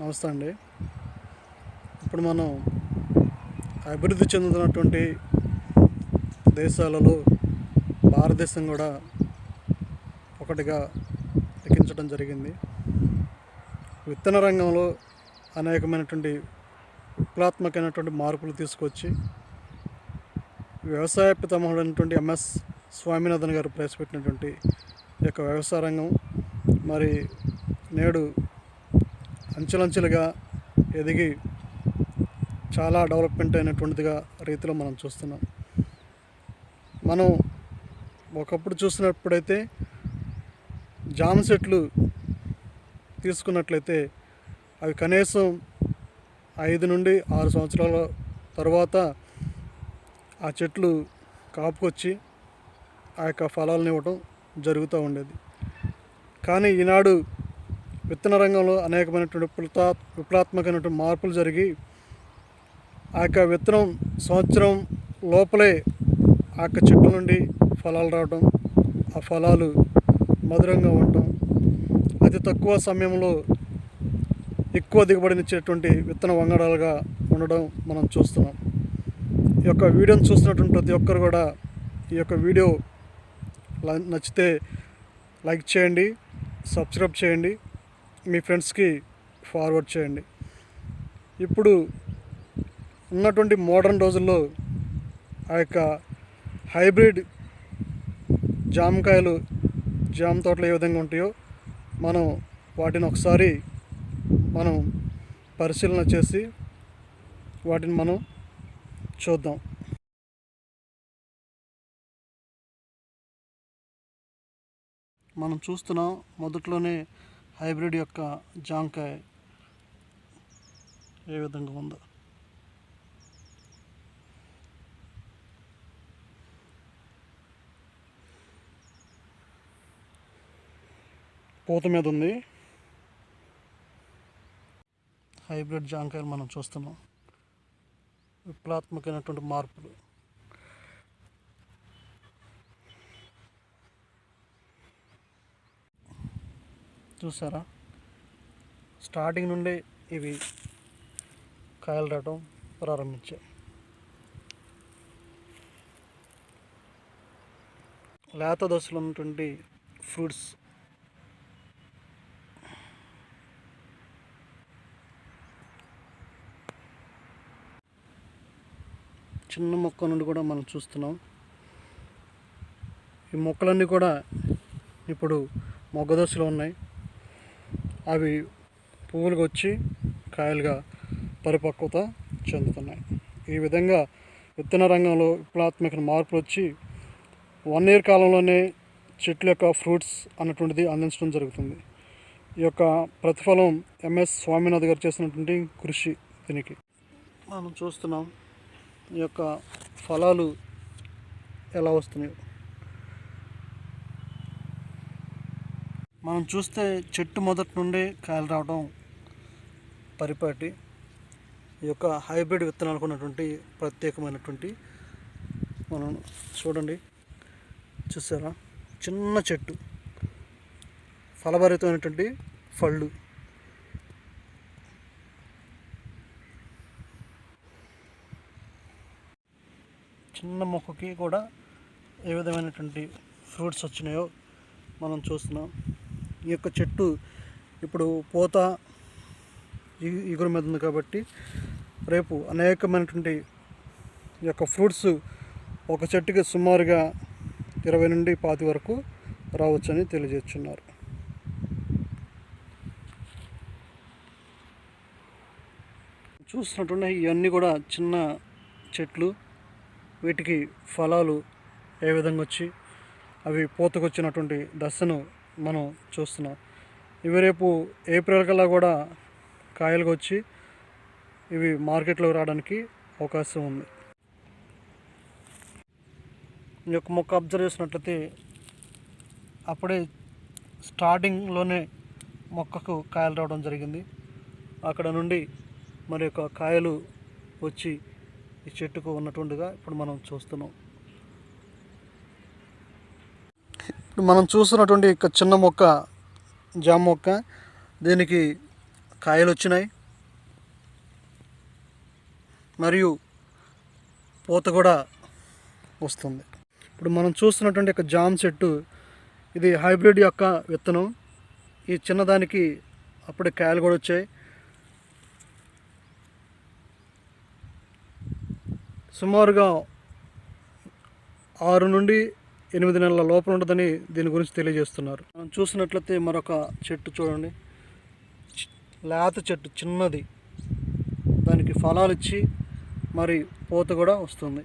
నమస్తే అండి. ఇప్పుడు మనం అభివృద్ధి చెందుతున్నటువంటి దేశాలలో భారతదేశం కూడా ఒకటిగా లిఖించడం జరిగింది. విత్తన రంగంలో అనేకమైనటువంటి విప్లవాత్మకమైనటువంటి మార్పులు తీసుకొచ్చి వ్యవసాయ పితామహుడైనటువంటి ఎంఎస్ స్వామినాథన్ గారు ప్రవేశపెట్టినటువంటి ఈ యొక్క వ్యవసాయ రంగం మరి నేడు అంచెలంచెలుగా ఎదిగి చాలా డెవలప్మెంట్ అయినటువంటిదిగా రీతిలో మనం చూస్తున్నాం. మనం ఒకప్పుడు చూసినప్పుడైతే జామ చెట్లు తీసుకున్నట్లయితే అవి కనీసం ఐదు నుండి ఆరు సంవత్సరాల తర్వాత ఆ చెట్లు కాపుకొచ్చి ఆ యొక్క ఫలాలను ఇవ్వడం జరుగుతూ ఉండేది. కానీ ఈనాడు విత్తన రంగంలో అనేకమైనటువంటి విప్లతా విప్లవాత్మకమైనటువంటి మార్పులు జరిగి ఆ యొక్క విత్తనం సంవత్సరం లోపలే ఆ యొక్క చెట్టు నుండి ఫలాలు రావడం ఆ ఫలాలు మధురంగా ఉండటం అతి తక్కువ సమయంలో ఎక్కువ దిగుబడినిచ్చేటువంటి విత్తన వంగడాలుగా ఉండడం మనం చూస్తున్నాం. ఈ యొక్క వీడియోని చూస్తున్నటువంటి ప్రతి ఒక్కరు కూడా ఈ యొక్క వీడియో నచ్చితే లైక్ చేయండి సబ్స్క్రైబ్ చేయండి. మీ ఫ్రెండ్స్కి ఫార్వర్డ్ చేయండి. ఇప్పుడు ఉన్నటువంటి మోడర్న్ రోజుల్లో ఆ యొక్క హైబ్రిడ్ జామకాయలు జామ తోటలు ఏ విధంగా ఉంటాయో మనం వాటిని ఒకసారి మనం పరిశీలన చేసి వాటిని మనం చూద్దాం. మనం చూస్తున్నాం మొదట్లోనే హైబ్రిడ్ యొక్క జాంకాయ ఏ విధంగా ఉందో. పూత మీద ఉంది. హైబ్రిడ్ జాంకాయలు మనం చూస్తున్నాం. విప్లవాత్మకమైనటువంటి మార్పులు. చూసారా? స్టార్టింగ్ నుండి ఇవి కాయలు రావడం ప్రారంభించాయి లేత దశలో ఉన్నటువంటి ఫ్రూట్స్. చిన్న మొక్క నుండి కూడా మనం చూస్తున్నాం. ఈ మొక్కలన్నీ కూడా ఇప్పుడు మొగ్గ దశలో ఉన్నాయి. అవి పువ్వులకు వచ్చి కాయలుగా పరిపక్వత చెందుతున్నాయి. ఈ విధంగా విత్తన రంగంలో విప్లవాత్మక మార్పులు వచ్చి వన్ ఇయర్ కాలంలోనే చెట్ల యొక్క ఫ్రూట్స్ అన్నటువంటిది అందించడం జరుగుతుంది. ఈ యొక్క ప్రతిఫలం ఎంఎస్ స్వామినాథ్ గారు చేసినటువంటి కృషి దీనికి. మనం చూస్తున్నాం ఈ యొక్క ఫలాలు ఎలా వస్తున్నాయి. మనం చూస్తే చెట్టు మొదటి నుండి కాయలు రావడం పరిపాటి. ఈ యొక్క హైబ్రిడ్ విత్తనాలకు ఉన్నటువంటి ప్రత్యేకమైనటువంటి మనం చూడండి. చూసారా? చిన్న చెట్టు. ఫలభరితమైనటువంటి ఫళ్ళు. చిన్న మొక్కకి కూడా ఏ విధమైనటువంటి ఫ్రూట్స్ వచ్చినాయో మనం చూస్తున్నాం. ఈ యొక్క చెట్టు ఇప్పుడు పూత ఈ- ఇగురు మీద ఉంది కాబట్టి రేపు అనేకమైనటువంటి ఈ యొక్క ఫ్రూట్స్ ఒక చెట్టుకి సుమారుగా ఇరవై నుండి పాతి వరకు రావచ్చని తెలియజేస్తున్నారు. చూస్తున్నటువంటి ఇవన్నీ కూడా చిన్న చెట్లు వీటికి ఫలాలు ఏ విధంగా వచ్చి అవి పూతకొచ్చినటువంటి దశను మనం చూస్తున్నాం. ఇవి రేపు ఏప్రిల్ కల్లా కూడా కాయలుగా వచ్చి ఇవి మార్కెట్లోకి రావడానికి అవకాశం ఉంది. ఈ యొక్క మొక్క అబ్జర్వ్ చేసినట్లయితే అప్పుడే స్టార్టింగ్లోనే మొక్కకు కాయలు రావడం జరిగింది. అక్కడ నుండి మరి యొక్క కాయలు వచ్చి ఈ చెట్టుకు ఉన్నటువంటిగా ఇప్పుడు మనం చూస్తున్నాం. ఇప్పుడు మనం చూస్తున్నటువంటి ఒక చిన్న మొక్క జామ మొక్క దీనికి కాయలు వచ్చినాయి. మరియు పూత కూడా వస్తుంది. ఇప్పుడు మనం చూస్తున్నటువంటి యొక్క జామ్ చెట్టు ఇది హైబ్రిడ్ యొక్క విత్తనం. ఈ చిన్నదానికి అప్పుడే కాయలు కూడా వచ్చాయి. సుమారుగా ఆరు నుండి ఎనిమిది నెలల లోపల ఉంటుందని దీని గురించి తెలియజేస్తున్నారు. మనం చూసినట్లయితే మరొక చెట్టు చూడండి. లేత చెట్టు చిన్నది. దానికి ఫలాలు ఇచ్చి మరి పూత కూడా వస్తుంది.